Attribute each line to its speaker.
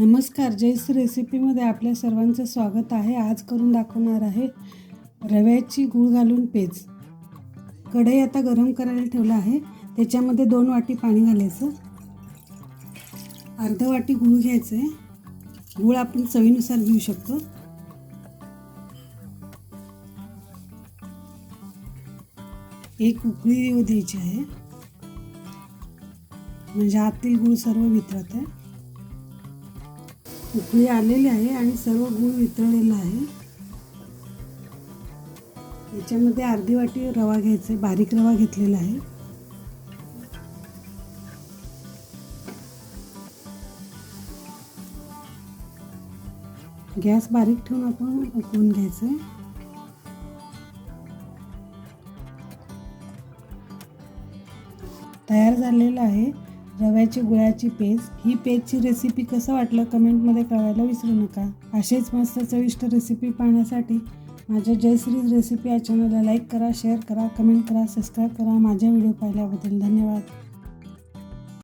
Speaker 1: नमस्कार जैस रेसिपीमध्ये आपल्या सर्वांचं स्वागत आहे. आज करून दाखवणार आहे रव्याची गूळ घालून पेज. कढई आता गरम करायला ठेवला आहे. त्याच्यामध्ये दोन वाटी पाणी घालायचं. अर्ध वाटी गूळ घ्यायचं आहे गूळ आपण चवीनुसार घेऊ शकतो. एक उकळी येऊ द्यायची आहे. म्हणजे आतील गूळ सर्व वितरत आहे. उकळी आलेली आहे आणि सर्व गूळ वितळलेला आहे. याच्यामध्ये अर्धी वाटी रवा घ्यायचा आहे. बारीक रवा घेतलेला आहे. गॅस बारीक ठेवून आपण उकळून घ्यायचं आहे. तयार झालेलं आहे. रव्याची गुळाची पेज ही पेजची रेसिपी कसं वाटलं कमेंटमध्ये कळवायला विसरू नका. असेच मस्त चविष्ट रेसिपी पाहण्यासाठी माझ्या जयश्रीज रेसिपी या चॅनलला लाईक करा शेअर करा कमेंट करा सबस्क्राईब करा. माझ्या व्हिडिओ पाहिल्याबद्दल धन्यवाद.